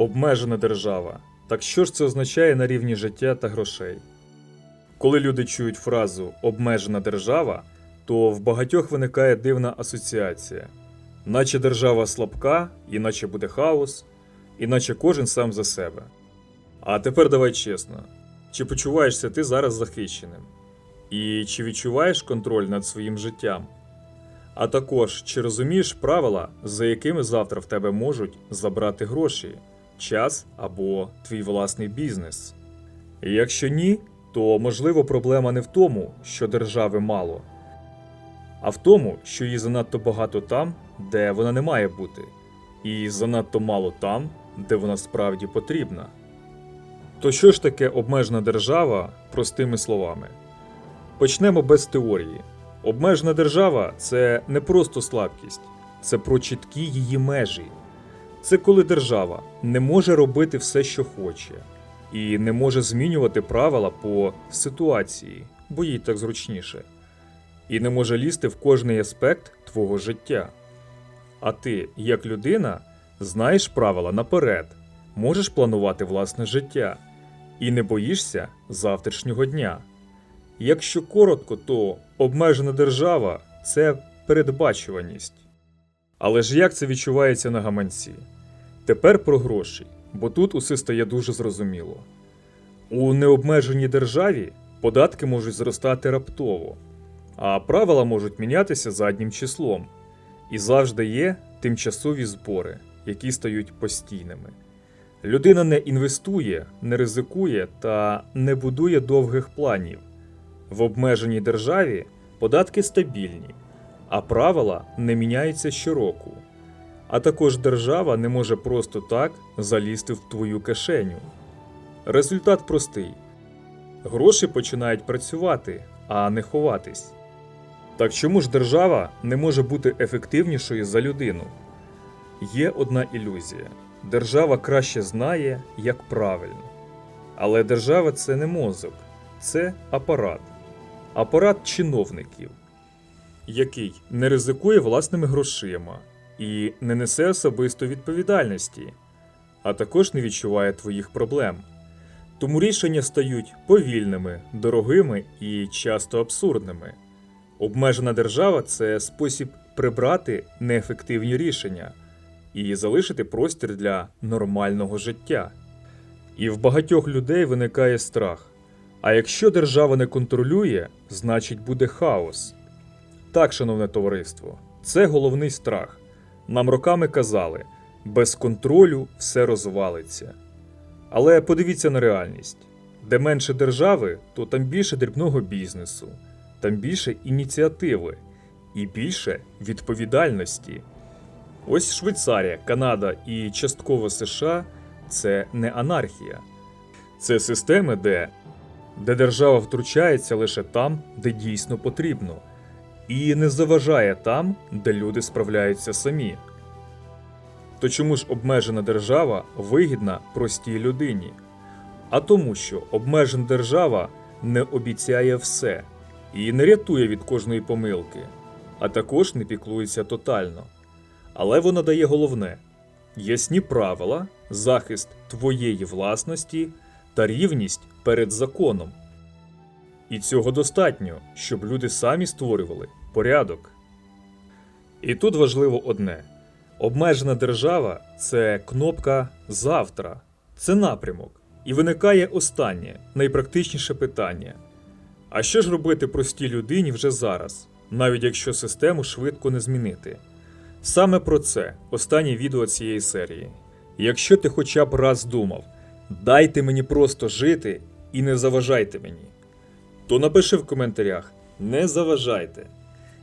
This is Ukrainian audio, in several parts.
Обмежена держава. Так що ж це означає на рівні життя та грошей? Коли люди чують фразу обмежена держава, то в багатьох виникає дивна асоціація. Наче держава слабка, іначе буде хаос, іначе кожен сам за себе. А тепер давай чесно: чи почуваєшся ти зараз захищеним? І чи відчуваєш контроль над своїм життям? А також, чи розумієш правила, за якими завтра в тебе можуть забрати гроші, час або твій власний бізнес? І якщо ні, то можливо проблема не в тому, що держави мало, а в тому, що її занадто багато там, де вона не має бути, і занадто мало там, де вона справді потрібна. То що ж таке обмежена держава простими словами? Почнемо без теорії. Обмежена держава це не просто слабкість, це про чіткі її межі. Це коли держава не може робити все, що хоче, і не може змінювати правила по ситуації, бо їй так зручніше, і не може лізти в кожний аспект твого життя. А ти, як людина, знаєш правила наперед, можеш планувати власне життя і не боїшся завтрашнього дня. Якщо коротко, то обмежена держава це передбачуваність. Але ж як це відчувається на гаманці? Тепер про гроші, бо тут усе стає дуже зрозуміло. У необмеженій державі податки можуть зростати раптово, а правила можуть мінятися заднім числом. І завжди є тимчасові збори, які стають постійними. Людина не інвестує, не ризикує та не будує довгих планів. В обмеженій державі податки стабільні, а правила не міняються щороку. А також держава не може просто так залізти в твою кишеню. Результат простий: гроші починають працювати, а не ховатись. Так чому ж держава не може бути ефективнішою за людину? Є одна ілюзія: держава краще знає, як правильно. Але держава це не мозок, це апарат. Апарат чиновників, який не ризикує власними грошима і не несе особисто відповідальності, а також не відчуває твоїх проблем. Тому рішення стають повільними, дорогими і часто абсурдними. Обмежена держава це спосіб прибрати неефективні рішення і залишити простір для нормального життя. І в багатьох людей виникає страх. А якщо держава не контролює, значить буде хаос. Так, шановне товариство, це головний страх. Нам роками казали, без контролю все розвалиться. Але подивіться на реальність: де менше держави, то там більше дрібного бізнесу, там більше ініціативи і більше відповідальності. Ось Швейцарія, Канада і частково США це не анархія, це системи, де де держава втручається лише там, де дійсно потрібно, і не заважає там, де люди справляються самі. То чому ж обмежена держава вигідна простій людині? А тому, що обмежена держава не обіцяє все і не рятує від кожної помилки, а також не піклується тотально. Але вона дає головне ясні правила, захист твоєї власності та рівність перед законом. І цього достатньо, щоб люди самі створювали порядок. І тут важливо одне: обмежена держава це кнопка завтра, це напрямок. І виникає останнє, найпрактичніше питання: а що ж робити простій людині вже зараз, навіть якщо систему швидко не змінити? Саме про це останнє відео цієї серії. Якщо ти хоча б раз думав, дайте мені просто жити і не заважайте мені, то напиши в коментарях не заважайте.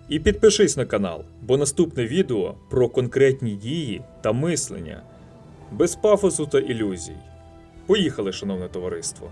І підпишись на канал, бо наступне відео про конкретні дії та мислення, без пафосу та ілюзій. Поїхали, шановне товариство!